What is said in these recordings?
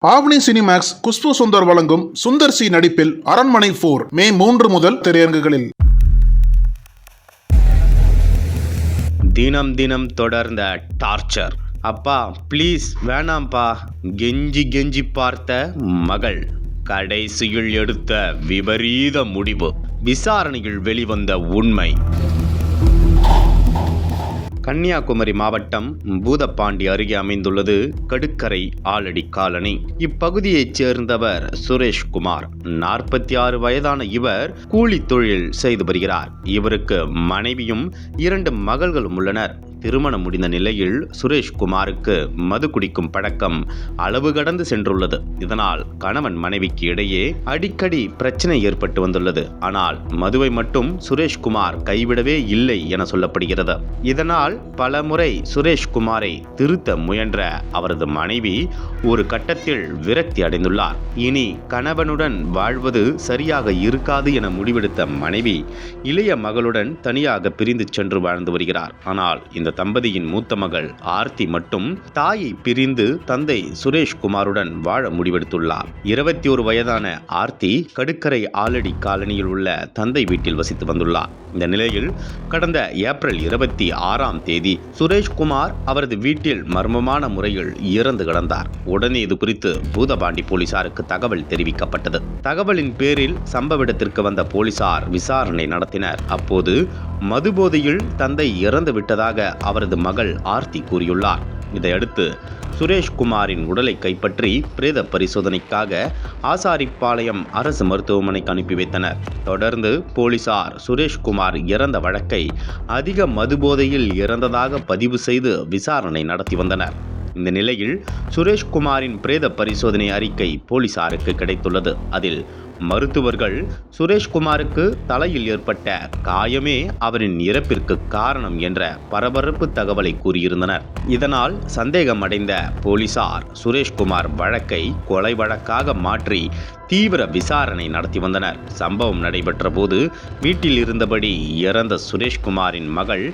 ஆவணி Cinemax Khushbu Sundar வழங்கும் Sundar C நடிப்பில் அரண்மனை போர் மே மூன்று முதல் திரையரங்குகளில். தினம் தினம் தொடர்ந்த டார்ச்சர் அப்பா ப்ளீஸ் வேணாம்ப்பா. கெஞ்சி கெஞ்சி பார்த்த மகள். கடைசியில் எடுத்த விபரீத முடிவு. விசாரணையில் வெளிவந்த உண்மை. கன்னியாகுமரி மாவட்டம் பூதப்பாண்டி அருகே அமைந்துள்ளது கடுக்கரை ஆலடி காலனி. இப்பகுதியைச் சேர்ந்தவர் சுரேஷ்குமார் நாற்பத்தி ஆறு வயதான இவர் கூலி தொழில் செய்து வருகிறார். இவருக்கு மனைவியும் இரண்டு மகள்களும் உள்ளனர். திருமணம் முடிந்த நிலையில் சுரேஷ்குமாருக்கு மது குடிக்கும் பழக்கம் அளவு கடந்து சென்றுள்ளது. இதனால் கணவன் மனைவிக்கு இடையே அடிக்கடி பிரச்சனை ஏற்பட்டு வந்துள்ளது. ஆனால் மதுவை மட்டும் சுரேஷ்குமார் கைவிடவே இல்லை என சொல்லப்படுகிறது. இதனால் பல முறை சுரேஷ்குமாரை திருத்த முயன்ற அவரது மனைவி ஒரு கட்டத்தில் விரக்தி அடைந்துள்ளார். இனி கணவனுடன் வாழ்வது சரியாக இருக்காது என முடிவெடுத்த மனைவி இளைய மகளுடன் தனியாக பிரிந்து சென்று வாழ்ந்து வருகிறார். ஆனால் இந்த தம்பதியின் மூத்த மகள் ஆர்த்தி மட்டும் தாயை பிரிந்து தந்தை சுரேஷ்குமாருடன் வாழ முடிவெடுத்துள்ளார். இருபத்தி ஒரு வயதான ஆர்த்தி கடுக்கரை ஆலடி காலனியில் உள்ள தந்தை வீட்டில் வசித்து வந்துள்ளார். இந்த நிலையில் கடந்த ஏப்ரல் இருபத்தி ஆறாம் தேதி சுரேஷ்குமார் அவரது வீட்டில் மர்மமான முறையில் இறந்து கிடந்தார். உடனே இது குறித்து பூதபாண்டி போலீசாருக்கு தகவல் தெரிவிக்கப்பட்டது. தகவலின் பேரில் சம்பவ இடத்திற்கு வந்த போலீசார் விசாரணை நடத்தினர். அப்போது மதுபோதையில் தந்தை இறந்து விட்டதாக அவரது மகள் ஆர்த்தி கூறியுள்ளார். இதையடுத்து சுரேஷ்குமாரின் உடலை கைப்பற்றி பிரேத பரிசோதனைக்காக ஆசாரிப்பாளையம் அரசு மருத்துவமனைக்கு அனுப்பி வைத்தனர். தொடர்ந்து போலீசார் சுரேஷ்குமார் இறந்த வழக்கை அதிக மதுபோதையில் இறந்ததாக பதிவு செய்து விசாரணை நடத்தி வந்தனர். இந்த நிலையில் சுரேஷ்குமாரின் பிரேத பரிசோதனை அறிக்கை போலீசாருக்கு கிடைத்துள்ளது. அதில் மருத்துவர்கள் சுரேஷ்குமாருக்கு தலையில் ஏற்பட்ட காயமே அவரின் இறப்பிற்கு காரணம் என்ற பரபரப்பு தகவலை கூறியிருந்தனர். இதனால் சந்தேகமடைந்த போலீசார் சுரேஷ்குமார் வழக்கை கொலை வழக்காக மாற்றி தீவிர விசாரணை நடத்தி வந்தனர். சம்பவம் நடைபெற்ற போது வீட்டில் இருந்தபடி இறந்த சுரேஷ்குமாரின் மகள்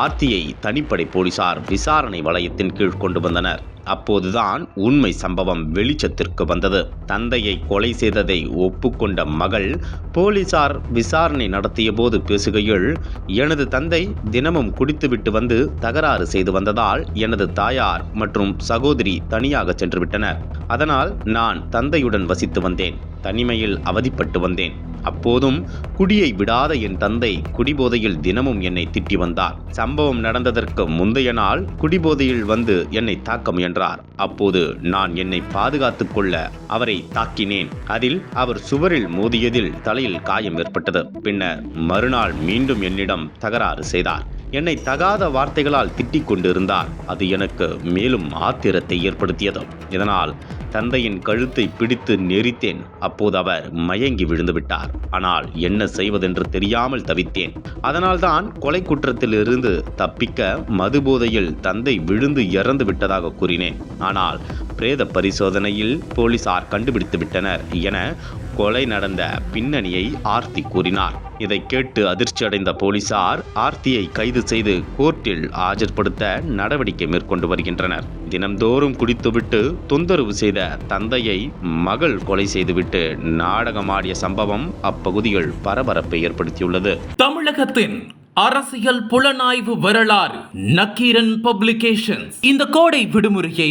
ஆர்த்தியை தனிப்படை போலீசார் விசாரணை வளையத்தின் கீழ் கொண்டு வந்தனர். அப்போதுதான் உண்மை சம்பவம் வெளிச்சத்திற்கு வந்தது. தந்தையை கொலை செய்ததை ஒப்புக்கொண்ட மகள் போலீசார் விசாரணை நடத்திய போது பேசுகையில் எனது தந்தை தினமும் குடித்துவிட்டு வந்து தகராறு செய்து வந்ததால் எனது தாயார் மற்றும் சகோதரி தனியாக சென்றுவிட்டனர் அதனால் நான் தந்தையுடன் வசித்து வந்தேன். தனிமையில் அவதிப்பட்டு வந்தேன். அப்போதும் குடியை விடாத என் தந்தை குடிபோதையில் தினமும் என்னை திட்டி வந்தார். சம்பவம் நடந்ததற்கு முந்தைய நாள் குடிபோதையில் வந்து என்னை தாக்க முயன்றார். அப்போது நான் என்னை பாதுகாத்து கொள்ள அவரை தாக்கினேன். அதில் அவர் சுவரில் மோதியதில் தலையில் காயம் ஏற்பட்டது. பின்னர் மறுநாள் மீண்டும் என்னிடம் தகராறு செய்தார். என்னை தகாத வார்த்தைகளால் திட்டிக் கொண்டிருந்தார். அது எனக்கு மேலும் ஆத்திரத்தை ஏற்படுத்தியது. இதனால் தந்தையின் கழுத்தை பிடித்து நெரித்தேன். அப்போது அவர் மயங்கி விழுந்து விட்டார் ஆனால் என்ன செய்வதென்று தெரியாமல் தவித்தேன். அதனால்தான் கொலை குற்றத்திலிருந்து தப்பிக்க மதுபோதையில் தந்தை விழுந்து இறந்து விட்டதாக கூறினேன். ஆனால் பிரேத பரிசோதனையில் போலீசார் கண்டுபிடித்து விட்டனர் என கொலை நடந்த பின்னணியை ஆர்த்தி கூறினார். இதை கேட்டு அதிர்ச்சியடைந்த போலீசார் ஆர்த்தியை கைது செய்து கோர்ட்டில் ஆஜர்படுத்த நடவடிக்கை மேற்கொண்டு வருகின்றனர். தினம்தோறும் குடித்துவிட்டு தொந்தரவு செய்த தந்தையை மகள் கொலை செய்துவிட்டு நாடகமாடிய சம்பவம் அப்பகுதியில் பரபரப்பை ஏற்படுத்தியுள்ளது. தமிழகத்தின் அரசியல் புலனாய்வு வரலாறு நக்கீரன் பப்ளிகேஷன்ஸ். இந்த கோடை விடுமுறையை